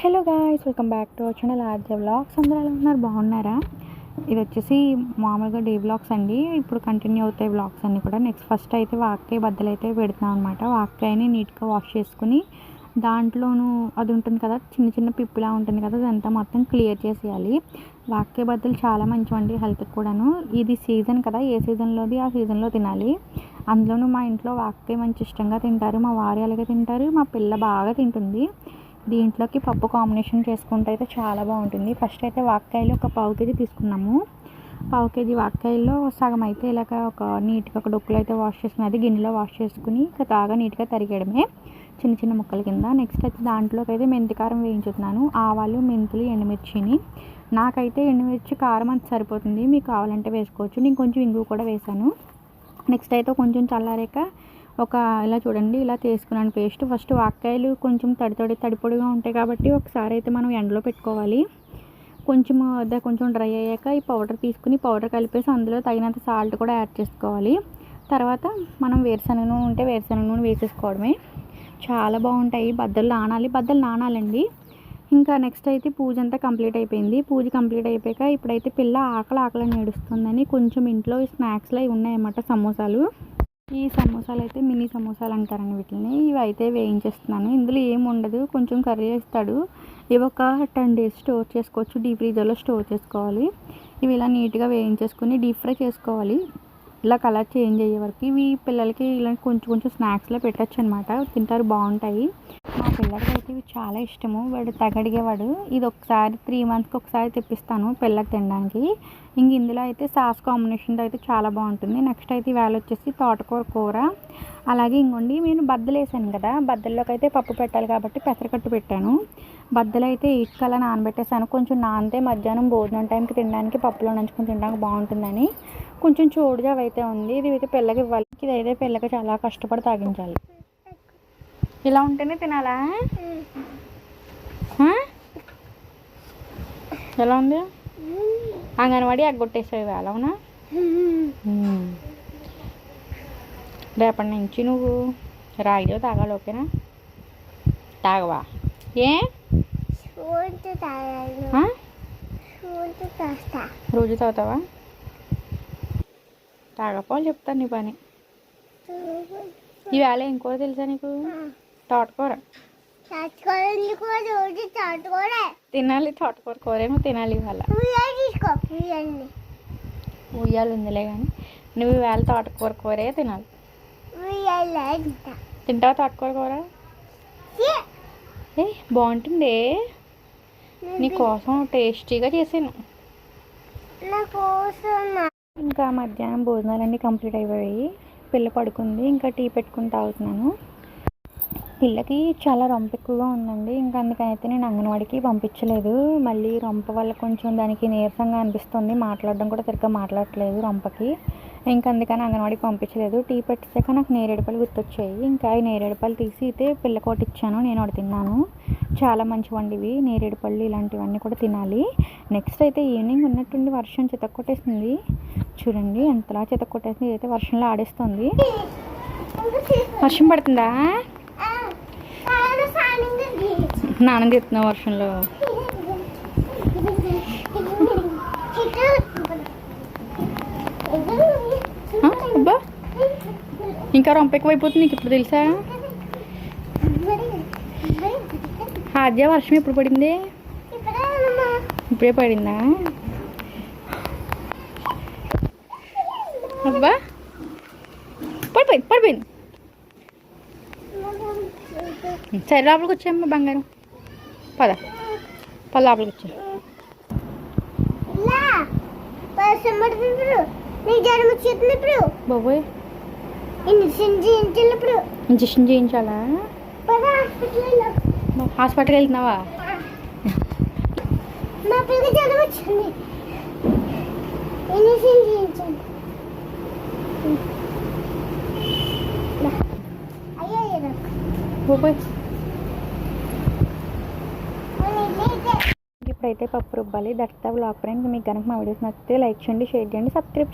Hello guys welcome back to వచ్చిన RJ vlogs. అందరూ ఎలా ఉన్నారు? బాగున్నారా? ఇది వచ్చేసి మామూలుగా డే వ్లాగ్స్ అండి. ఇప్పుడు కంటిన్యూ అవుతాయి వ్లాగ్స్ అన్నీ కూడా. నెక్స్ట్ ఫస్ట్ అయితే వాక్కాయ బద్దలు అయితే పెడుతున్నాం అనమాట వాక్కాయని నీట్గా వాష్ చేసుకుని దాంట్లోనూ అది ఉంటుంది కదా చిన్న చిన్న పిప్పులా ఉంటుంది కదా అదంతా మొత్తం క్లియర్ చేసేయాలి. వాక్కే బద్దలు చాలా మంచివండి హెల్త్కి కూడాను. ఇది సీజన్ కదా ఏ సీజన్లోది ఆ సీజన్లో తినాలి. అందులోనూ మా ఇంట్లో వాక్కాయ మంచి ఇష్టంగా తింటారు. మా వారి అలాగే తింటారు. మా పిల్ల బాగా తింటుంది. దీంట్లోకి పప్పు కాంబినేషన్ చేసుకుంటే అయితే చాలా బాగుంటుంది. ఫస్ట్ అయితే వాక్కాయలు ఒక పావు కేజీ తీసుకున్నాము. పావు కేజీ వాక్కాయల్లో సగం అయితే ఇలాగ ఒక నీట్గా ఒక డొక్కులు అయితే వాష్ చేసుకుని అది గిన్నెలో వాష్ చేసుకుని ఇక బాగా నీట్గా తరిగేయడమే చిన్న చిన్న ముక్కల కింద. నెక్స్ట్ అయితే దాంట్లోకి అయితే మెంతి కారం వేయించుతున్నాను. ఆవాలు మెంతులు ఎండుమిర్చిని. నాకైతే ఎండుమిర్చి కారం అంత సరిపోతుంది. మీకు కావాలంటే వేసుకోవచ్చు. నేను కొంచెం ఇంగు కూడా వేసాను నెక్స్ట్ అయితే కొంచెం చల్లారాక ఒక ఇలా చూడండి ఇలా తీసుకున్నాను. పేస్ట్ ఫస్ట్ వాక్కాయలు కొంచెం తడి తడి తడిపొడిగా ఉంటాయి కాబట్టి ఒకసారి అయితే మనం ఎండలో పెట్టుకోవాలి. కొంచెం అదే కొంచెం డ్రై అయ్యాక ఈ పౌడర్ తీసుకుని పౌడర్ కలిపేసి అందులో తగినంత సాల్ట్ కూడా యాడ్ చేసుకోవాలి. తర్వాత మనం వేరుశనగ నూనె ఉంటే వేరుశనగ నూనె వేసేసుకోవడమే. చాలా బాగుంటాయి. బద్దలు నానాలి బద్దలు నానాలండి. ఇంకా నెక్స్ట్ అయితే పూజ అంతా కంప్లీట్ అయిపోయింది. పూజ కంప్లీట్ అయిపోయాక ఇప్పుడైతే పిల్ల ఆకలి ఆకలి నేడుస్తుందని కొంచెం ఇంట్లో స్నాక్స్లో అవి ఉన్నాయన్నమాట సమోసాలు. ఈ సమోసాలు అయితే మినీ సమోసాలు అంటారండి వీటిని. ఇవి అయితే వేయించేస్తున్నాను. ఇందులో ఏమి ఉండదు. కొంచెం కర్రీ వేస్తాడు. ఇవి ఒక టెన్ డేస్ స్టోర్ చేసుకోవచ్చు. డీప్ ఫ్రీజర్లో స్టోర్ చేసుకోవాలి. ఇవి ఇలా నీట్గా వేయించేసుకొని డీప్ ఫ్రై చేసుకోవాలి. ఇలా కలర్ చేంజ్ అయ్యే వరకు ఇవి పిల్లలకి ఇలా కొంచెం కొంచెం స్నాక్స్లో పెట్టచ్చు అనమాట తింటారు. బాగుంటాయి. మా పిల్లడికి అయితే ఇవి చాలా ఇష్టము. వాడు తగడిగేవాడు. ఇది ఒకసారి త్రీ మంత్స్కి ఒకసారి తెప్పిస్తాను పిల్లకి తినడానికి. ఇంక ఇందులో అయితే సాస్ కాంబినేషన్తో అయితే చాలా బాగుంటుంది. నెక్స్ట్ అయితే ఇవాళ వచ్చేసి తోటకూర కూర. అలాగే ఇంకోండి నేను బద్దలు వేసాను కదా. బద్దల్లోకి అయితే పప్పు పెట్టాలి కాబట్టి పెసరకట్టు పెట్టాను. బద్దలు అయితే ఇటుకలా నానబెట్టేసాను. కొంచెం నానితే మధ్యాహ్నం భోజనం టైంకి తినడానికి పప్పులో నంచుకొని తినడానికి బాగుంటుందని. కొంచెం చోడుగా అయితే ఉంది. ఇది అయితే పిల్లకి ఇవ్వాలి. ఇది అయితే పిల్లకి చాలా కష్టపడి తాగించాలి. ఇలా ఉంటేనే తినాలా? ఎలా ఉంది? అంగన్వాడి ఎగ్గొట్టేసావు అవునా. రేపటి నుంచి నువ్వు రాగిలో తాగాలి ఓకేనా? తాగవా? ఏ? రోజు తాగుతావా? తాగపోవాలి చెప్తాను నీ పని. ఈవేళ కూర తెలుసా నీకు? తోటకూర తినాలి తోటకూర కూరేమో తినాలి ఇవాళ ఉయ్యాలు ఉందిలే కానీ నువ్వు ఇవాళ తోటకూర కూరే తినాలి తింటావా తోటకూర కూర ఏ, బాగుంటుంది నా నీ కోసం టేస్టీగా చేసాను ఇంకా మధ్యాహ్నం భోజనాలన్నీ కంప్లీట్ అయిపోయాయి పిల్ల పడుకుంది ఇంకా టీ పెట్టుకుని తాగుతున్నాను పిల్లకి చాలా రొంప ఎక్కువగా ఉందండి. ఇంకా అందుకని అయితే నేను అంగన్వాడికి పంపించలేదు. మళ్ళీ రొంప వల్ల కొంచెం దానికి నీరసంగా అనిపిస్తుంది. మాట్లాడడం కూడా సరిగ్గా మాట్లాడట్లేదు రొంపకి. ఇంకా అందుకని అంగన్వాడికి పంపించలేదు. టీ పెట్టాక నాకు నేరేడుపల్లి గుర్తొచ్చాయి. ఇంకా ఈ నేరేడుపల్లి తీసి అయితే పిల్ల కోటి ఇచ్చాను. నేను ఒకటి తిన్నాను. చాలా మంచివండి ఇవి నేరేడుపల్లి ఇలాంటివన్నీ కూడా తినాలి. నెక్స్ట్ అయితే ఈవినింగ్ ఉన్నట్టుండి వర్షం చితక్కొట్టేసింది. చూడండి ఎంతలా చితక్కొట్టేసింది. ఇదైతే వర్షంలో ఆడేస్తుంది. వర్షం పడుతుందా? నాన్న చేస్తున్నా వర్షంలో అబ్బా. ఇంకా రొంప ఎక్కువైపోతుంది నీకు ఇప్పుడు తెలుసా? ఆద్య వర్షం ఎప్పుడు పడింది? ఇప్పుడే పడిందా? అబ్బా. పడిపోయింది పడిపోయింది. సరే లోపలికి వచ్చామ్మా బంగారం. పద. పద లోపలికి వచ్చా. బాబోయ్. ఇంజక్షన్ చేయించాలి హాస్పిటల్కి వెళ్తున్నావా? మా పిల్లకి జ్వరం వచ్చింది ఇంజక్షన్ చేయించండి అయ్యో ఏదో బాబోయ్ ఇదే ఇప్పుడైతే పప్పు రుబ్బాలి. దట్స్ ద వ్లాగ్ ఫ్రెండ్స్ మీకు కనుక మా వీడియోస్ నచ్చితే లైక్ చేయండి షేర్ చేయండి సబ్స్క్రైబ్